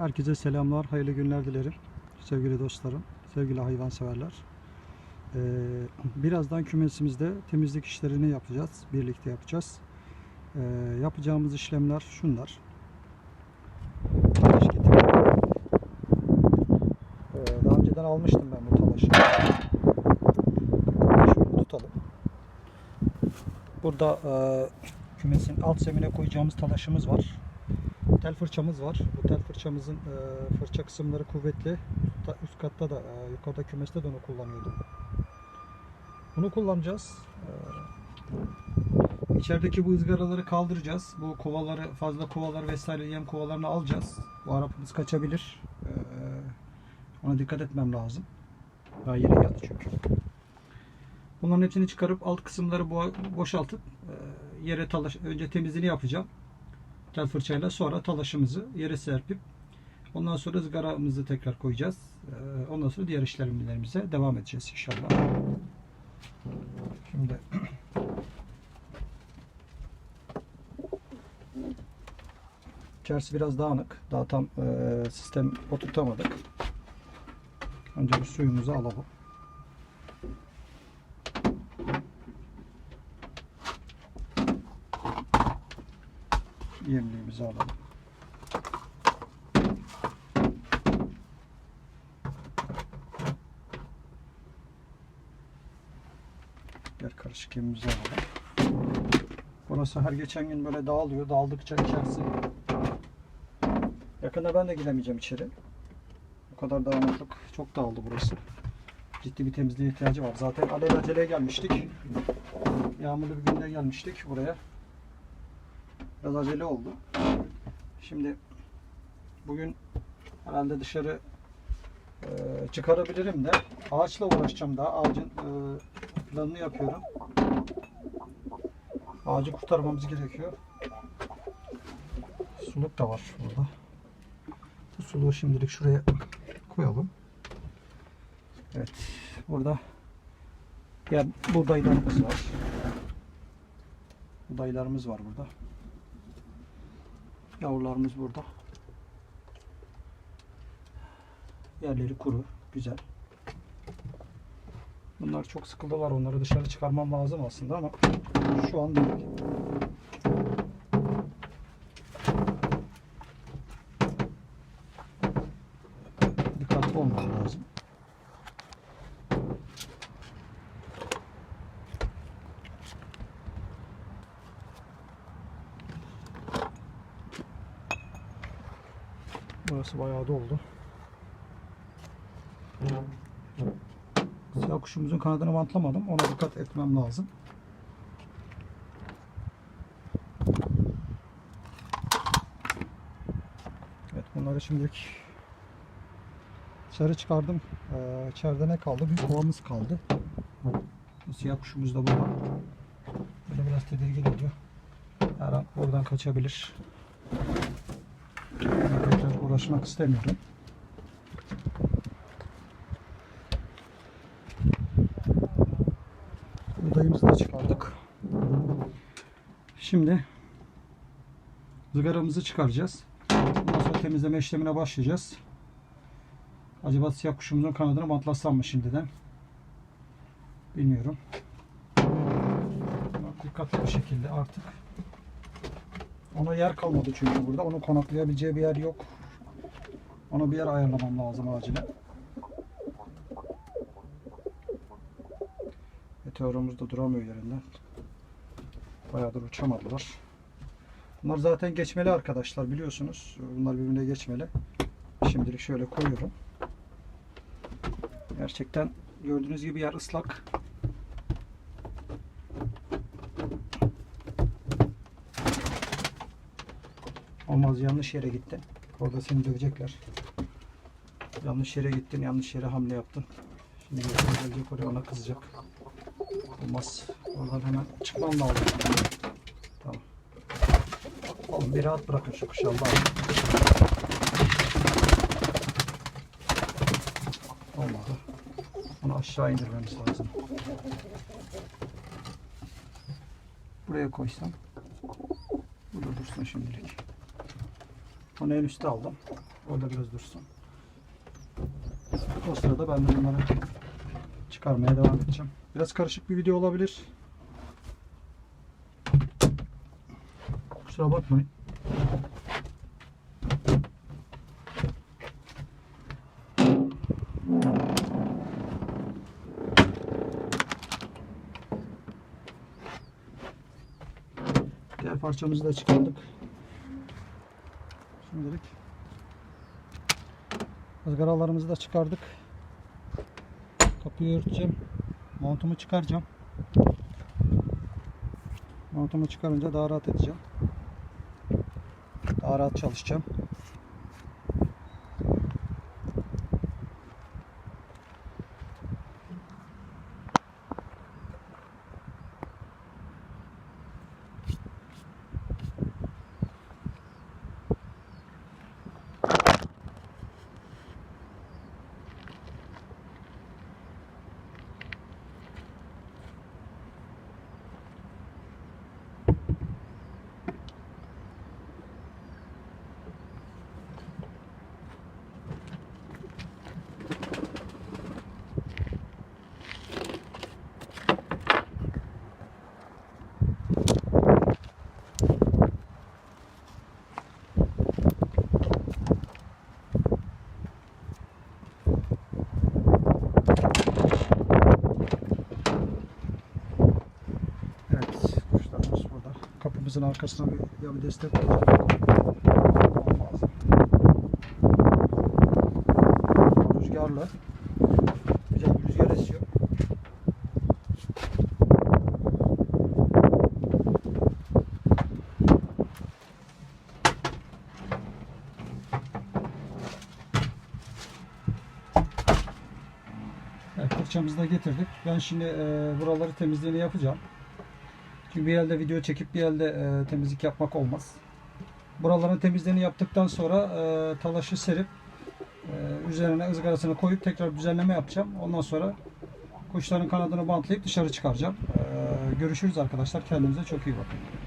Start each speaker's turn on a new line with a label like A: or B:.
A: Herkese selamlar, hayırlı günler dilerim. Sevgili dostlarım, sevgili hayvanseverler. Ee, birazdan kümesimizde temizlik işlerini yapacağız. Birlikte yapacağız. Ee, yapacağımız işlemler şunlar. Talaş getirdim. Ee, daha önceden almıştım ben bu talaşı. Şöyle tutalım. Burada e, kümesin alt zemine koyacağımız talaşımız var. Tel fırçamız var. Bu tel fırçamızın e, fırça kısımları kuvvetli. Üst, katta da e, yukarıda kümeste de onu kullanıyordum. Bunu kullanacağız. E, içerideki bu ızgaraları kaldıracağız. Bu kovaları fazla kovalar vesaire yem kovalarını alacağız. Bu arapamız kaçabilir. E, ona dikkat etmem lazım. Daha yere geldi çünkü. Bunların hepsini çıkarıp alt kısımları bo- boşaltıp e, yere talaş önce temizliğini yapacağım tel fırçayla sonra talaşımızı yere serpip ondan sonra ızgaramızı tekrar koyacağız. Ee, Ondan sonra diğer işlemlerimize devam edeceğiz inşallah. Şimdi içerisi biraz dağınık. Daha tam e, sistem oturtamadık. Önce bir suyumuzu alalım. Yemliğimizi alalım. Diğer karışık yemimizi alalım. Burası her geçen gün böyle dağılıyor. Dağıldıkça içerisi Yakında ben de giremeyeceğim içeri. Bu kadar dağınıklık çok dağıldı burası. Ciddi bir temizliğe ihtiyacı var. Zaten alelacele gelmiştik. Yağmurlu bir günde gelmiştik buraya. Biraz acele oldu. Şimdi bugün herhalde dışarı e, çıkarabilirim de ağaçla uğraşacağım daha. Ağacın e, planını yapıyorum. Ağacı kurtarmamız gerekiyor. Suluk da var burada. Bu suluğu şimdilik şuraya koyalım. Evet. Burada ya buğdaylarımız var. Buğdaylarımız var burada. Yavrularımız burada. Yerleri kuru, güzel. Bunlar çok sıkıldılar. Onları dışarı çıkarmam lazım aslında ama şu an değil. Dikkatli olmam lazım. Burası bayağı doldu. Siyah kuşumuzun kanadını bantlamadım. Ona dikkat etmem lazım. Evet bunları şimdilik dışarı çıkardım. Ee, içeride ne kaldı? Bir kovamız kaldı. Bu siyah kuşumuz da burada. Böyle biraz tedirgin ediyor. Her an oradan kaçabilir. Tekrar uğraşmak istemiyorum. Buğdayımızı da çıkardık. Şimdi ızgaramızı çıkaracağız. Ondan sonra temizleme işlemine başlayacağız. Acaba siyah kuşumuzun kanadını bantlasam mı şimdiden? Bilmiyorum. Dikkatli bir şekilde artık. Ona yer kalmadı çünkü burada. Onu konaklayabileceği bir yer yok. Ona bir yer ayarlamam lazım acilen. Meteorumuz da duramıyor yerinden. Bayağıdır uçamadılar. Bunlar zaten geçmeli arkadaşlar biliyorsunuz. Bunlar birbirine geçmeli. Şimdilik şöyle koyuyorum. Gerçekten gördüğünüz gibi yer ıslak. Olmaz yanlış yere gittin. Orada seni dövecekler. Yanlış yere gittin, yanlış yere hamle yaptın. Şimdi gelecek oraya ona kızacak. Olmaz. Oradan hemen çıkmam lazım. Tamam. Oğlum bir rahat bırakın şu kuşu Allah Olmadı. Onu aşağı indirmemiz lazım. Buraya koysam. Burada dursun şimdilik. Onu en üstte aldım. Orada biraz dursun. O sırada ben de bunları çıkarmaya devam edeceğim. Biraz karışık bir video olabilir. Kusura bakmayın. Diğer parçamızı da çıkardık. Şimdilik ızgaralarımızı da çıkardık. Kapıyı örteceğim. Montumu çıkaracağım. Montumu çıkarınca daha rahat edeceğim. Daha rahat çalışacağım. Evet, kuşlarımız burada. Kapımızın arkasına bir, ya bir destek olacak. Lazım. Rüzgarla. Güzel bir rüzgar esiyor. Evet, fırçamızı da getirdik. Ben şimdi e, buraları temizliğini yapacağım. Çünkü bir elde video çekip bir elde e, temizlik yapmak olmaz. Buraların temizliğini yaptıktan sonra e, talaşı serip e, üzerine ızgarasını koyup tekrar düzenleme yapacağım. Ondan sonra kuşların kanadını bantlayıp dışarı çıkaracağım. E, görüşürüz arkadaşlar. Kendinize çok iyi bakın.